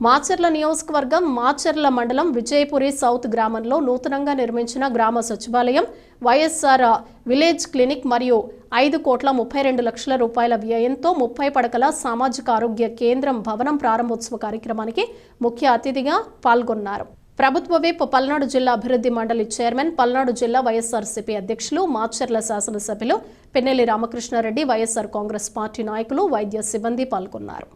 మాచర్ల నియోజకవర్గం మాచర్ల మండలం విజయపురి సౌత్ గ్రామంలో నూతనంగా నిర్మించిన గ్రామ సచివాలయం వైఎస్ఆర్ విలేజ్ క్లినిక్ మరియు ఐదు కోట్ల ముప్పై రెండు లక్షల రూపాయల వ్యయంతో ముప్పై పడకల సామాజిక ఆరోగ్య కేంద్రం భవనం ప్రారంభోత్సవ కార్యక్రమానికి ముఖ్య అతిథిగా పాల్గొన్నారు. ప్రభుత్వ వైపు పల్నాడు జిల్లా అభివృద్ధి మండలి చైర్మన్ పల్నాడు జిల్లా వైఎస్ఆర్సీపీ అధ్యక్షులు మాచర్ల శాసనసభ్యులు పెన్నెల్లి రామకృష్ణారెడ్డి వైఎస్ఆర్ కాంగ్రెస్ పార్టీ నాయకులు వైద్య సిబ్బంది పాల్గొన్నారు.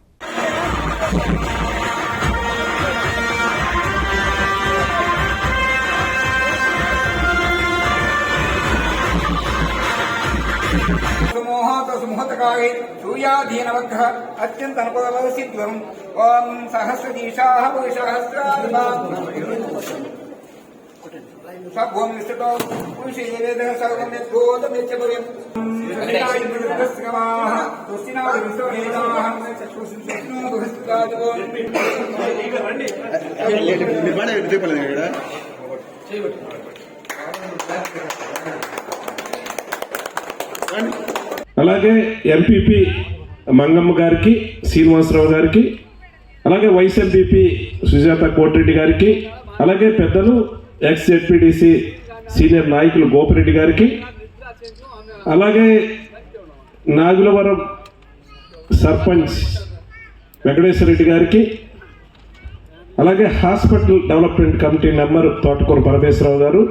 సుమోహతకాయే సూర్యాధీనవగ్రహ అత్యంత అనుపదవసిద్వం ఓం సహస్రదీశా సభోం నిష్టతో పురుషే సర్వం అలాగే ఎంపీపీ మంగమ్మ గారికి శ్రీనివాసరావు గారికి అలాగే వైస్ ఎంపీపీ సుజాత కోటిరెడ్డి గారికి అలాగే పెద్దలు ఎక్స్ జెడ్పీటీసీ సీనియర్ నాయకులు గోపిరెడ్డి గారికి అలాగే నాగులవరం సర్పంచ్ వెంకటేశ్వర రెడ్డి గారికి అలాగే హాస్పిటల్ డెవలప్మెంట్ కమిటీ మెంబర్ తోటకూర పరమేశ్వరరావు గారు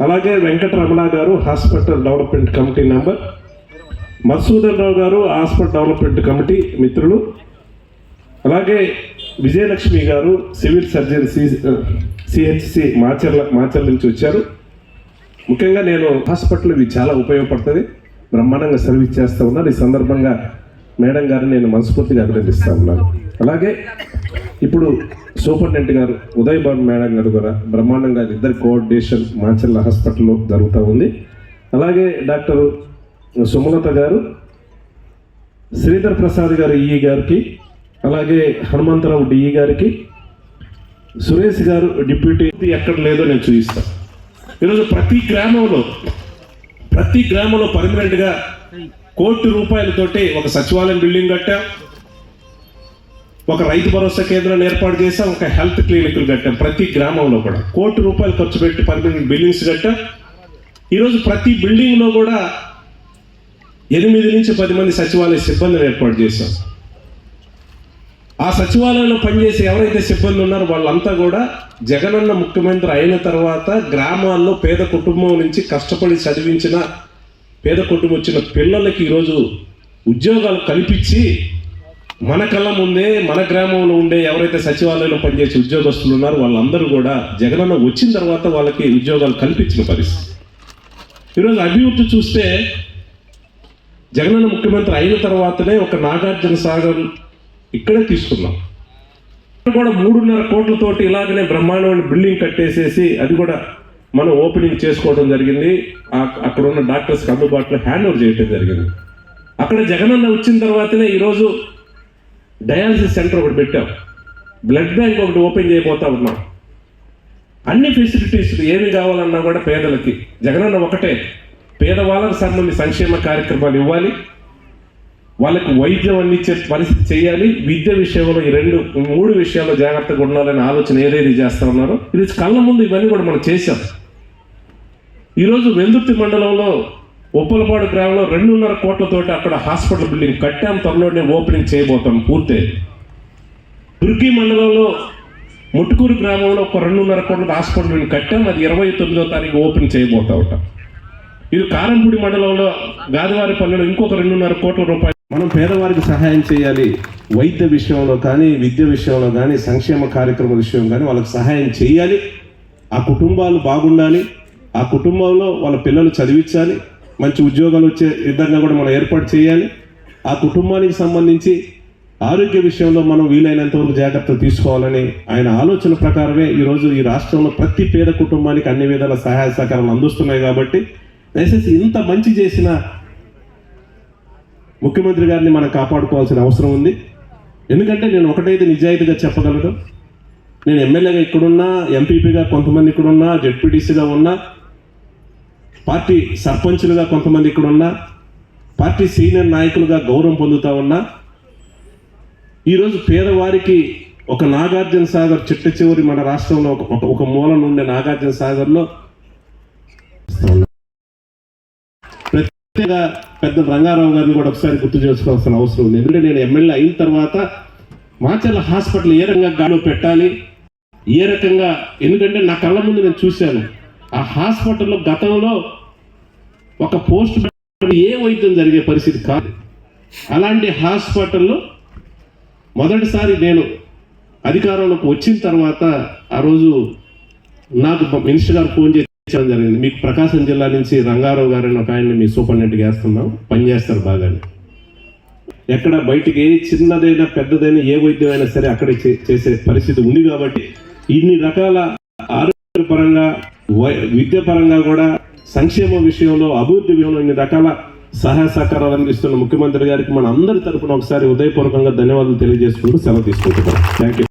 అలాగే వెంకటరమణ గారు hospital development committee member Madhusudan Rao గారు హాస్పిటల్ డెవలప్మెంట్ కమిటీ మిత్రులు అలాగే విజయలక్ష్మి గారు civil surgeon C CHC Macherla Macherla నుంచి వచ్చారు. ముఖ్యంగా నేను హాస్పిటల్ ఇది చాలా ఉపయోగపడుతుంది. బ్రహ్మాండంగా సర్వీస్ చేస్తూ ఉన్నారు. ఈ సందర్భంగా మేడం గారిని నేను మనస్ఫూర్తిగా అభినందిస్తూ ఉన్నాను. అలాగే ఇప్పుడు సూపరింటెండెంట్ గారు ఉదయ్ బాబు మేడం గారు కూడా బ్రహ్మాండంగా ఇద్దరు కోఆర్డినేషన్ మాచర్ల హాస్పిటల్లో జరుగుతూ ఉంది. అలాగే డాక్టర్ సుమలత గారు శ్రీధర్ ప్రసాద్ గారు ఈ గారికి అలాగే హనుమంతరావు డిఈ గారికి సురేష్ గారు డిప్యూటీ ఎక్కడ లేదో నేను చూపిస్తాను ఈరోజు ప్రతి గ్రామంలో ప్రతి గ్రామంలో పర్మనెంట్గా కోటి రూపాయలతోటి ఒక సచివాలయం బిల్డింగ్ కట్టాం. ఒక రైతు భరోసా కేంద్రాన్ని ఏర్పాటు చేసాం ఒక హెల్త్ క్లినిక్లు కట్టాం ప్రతి గ్రామంలో కూడా. కోటి రూపాయలు ఖర్చు పెట్టి పర్మనెంట్ బిల్డింగ్స్ కట్టాం. ఈరోజు ప్రతి బిల్డింగ్లో కూడా ఎనిమిది నుంచి పది మంది సచివాలయ సిబ్బందిని ఏర్పాటు చేశాం. ఆ సచివాలయంలో పనిచేసే ఎవరైతే సిబ్బంది ఉన్నారో వాళ్ళంతా కూడా జగనన్న ముఖ్యమంత్రి అయిన తర్వాత గ్రామాల్లో పేద కుటుంబం నుంచి కష్టపడి చదివించిన పేద కుటుంబం వచ్చిన పిల్లలకి ఈరోజు ఉద్యోగాలు కల్పించి మన కళ్ళ ముందే మన గ్రామంలో ఉండే ఎవరైతే సచివాలయంలో పనిచేసే ఉద్యోగస్తులు ఉన్నారో వాళ్ళందరూ కూడా జగనన్న వచ్చిన తర్వాత వాళ్ళకి ఉద్యోగాలు కల్పించిన పరిస్థితి. ఈరోజు అభివృద్ధి చూస్తే జగనన్న ముఖ్యమంత్రి అయిన తర్వాతనే ఒక నాగార్జున సాగర్ ఇక్కడే తీసుకున్నాం. కూడా మూడున్నర కోట్లతోటి ఇలాగనే బ్రహ్మాండమైన బిల్డింగ్ కట్టేసేసి అది కూడా మనం ఓపెనింగ్ చేసుకోవడం జరిగింది. అక్కడ ఉన్న డాక్టర్స్కి అందుబాటులో హ్యాండ్ ఓవర్ చేయడం జరిగింది. అక్కడ జగనన్న వచ్చిన తర్వాతనే ఈరోజు డయాలసిస్ సెంటర్ ఒకటి పెట్టాం. బ్లడ్ బ్యాంక్ ఒకటి ఓపెన్ చేయబోతా ఉన్నాం. అన్ని ఫెసిలిటీస్ ఏమి కావాలన్నా కూడా పేదలకి జగనన్న ఒకటే. పేదవాళ్ళకు సంబంధించి సంక్షేమ కార్యక్రమాలు ఇవ్వాలి. వాళ్ళకి వైద్యం అందించే పరిస్థితి చేయాలి. విద్య విషయంలో ఈ రెండు మూడు విషయాల్లో జాగ్రత్తగా ఉండాలనే ఆలోచన ఏదైతే చేస్తా ఉన్నారో ఇది కళ్ళ ముందు ఇవన్నీ కూడా మనం చేశాం. ఈరోజు వెందుర్తి మండలంలో ఉప్పలపాడు గ్రామంలో రెండున్నర కోట్లతోటి అక్కడ హాస్పిటల్ బిల్డింగ్ కట్టాం. త్వరలోనే ఓపెనింగ్ చేయబోతాం పూర్తి. దుర్గి మండలంలో ముట్టుకూరు గ్రామంలో ఒక రెండున్నర కోట్ల హాస్పిటల్ బిల్డింగ్ కట్టాం. అది ఇరవై తొమ్మిదో తారీఖు ఓపెన్ చేయబోతా ఉంటాం. ఇది కారంపూడి మండలంలో గాదివారి పల్లెలో ఇంకొక రెండున్నర కోట్ల రూపాయలు మనం పేదవారికి సహాయం చేయాలి. వైద్య విషయంలో కానీ విద్య విషయంలో కానీ సంక్షేమ కార్యక్రమం విషయం కానీ వాళ్ళకి సహాయం చేయాలి. ఆ కుటుంబాలు బాగుండాలి. ఆ కుటుంబంలో వాళ్ళ పిల్లలు చదివించాలి. మంచి ఉద్యోగాలు వచ్చే విధంగా కూడా మనం ఏర్పాటు చేయాలి. ఆ కుటుంబానికి సంబంధించి ఆరోగ్య విషయంలో మనం వీలైనంత వరకు జాగ్రత్తలు తీసుకోవాలని ఆయన ఆలోచన ప్రకారమే ఈరోజు ఈ రాష్ట్రంలో ప్రతి పేద కుటుంబానికి అన్ని విధాల సహాయ సహకారాలు అందిస్తున్నాయి కాబట్టి దయచేసి ఇంత మంచి చేసిన ముఖ్యమంత్రి గారిని మనం కాపాడుకోవాల్సిన అవసరం ఉంది. ఎందుకంటే నేను ఒకటైతే నిజాయితీగా చెప్పగలను. నేను ఎమ్మెల్యేగా ఇక్కడున్నా ఎంపీపీగా కొంతమంది ఇక్కడున్నా జెడ్పీటీసీగా ఉన్నా పార్టీ సర్పంచులుగా కొంతమంది ఇక్కడున్నా పార్టీ సీనియర్ నాయకులుగా గౌరవం పొందుతూ ఉన్నా ఈరోజు పేదవారికి ఒక నాగార్జున సాగర్ చిట్ట చివరి మన రాష్ట్రంలో ఒక ఒక- ఒక ఉండే నాగార్జున సాగర్లో ముఖ్యంగా పెద్ద రంగారావు గారిని కూడా ఒకసారి గుర్తు చేసుకోవాల్సిన అవసరం ఉంది. ఎందుకంటే నేను ఎమ్మెల్యే అయిన తర్వాత మాచర్ల హాస్పిటల్ ఏ రకంగా గాలో పెట్టాలి ఏ రకంగా ఎందుకంటే నా కళ్ళ ముందు నేను చూశాను. ఆ హాస్పిటల్లో గతంలో ఒక పోస్ట్ ఏ వైద్యం జరిగే పరిస్థితి కాదు. అలాంటి హాస్పిటల్లో మొదటిసారి నేను అధికారంలోకి వచ్చిన తర్వాత ఆ రోజు నాకు మినిస్టర్ గారు ఫోన్ చేసి జరిగింది. మీకు ప్రకాశం జిల్లా నుంచి రంగారావు గారు ఒక ఆయన్ని మీ సూపరింటెండెంట్గా వేస్తున్నాం. పనిచేస్తారు బాగానే. ఎక్కడ బయటికి చిన్నదైనా పెద్దదైనా ఏ వైద్యమైనా సరే అక్కడ చేసే పరిస్థితి ఉంది కాబట్టి ఇన్ని రకాల ఆరోగ్యపరంగా వై- విద్యాపరంగా కూడా సంక్షేమ విషయంలో అభివృద్ధి విషయంలో ఇన్ని రకాల సహాయ సహకారాలు అందిస్తున్న ముఖ్యమంత్రి గారికి మన అందరి తరపున ఒకసారి ఉదయపూర్వకంగా ధన్యవాదాలు తెలియజేసుకుంటూ సెలవు తీసుకుంటున్నాం. Thank you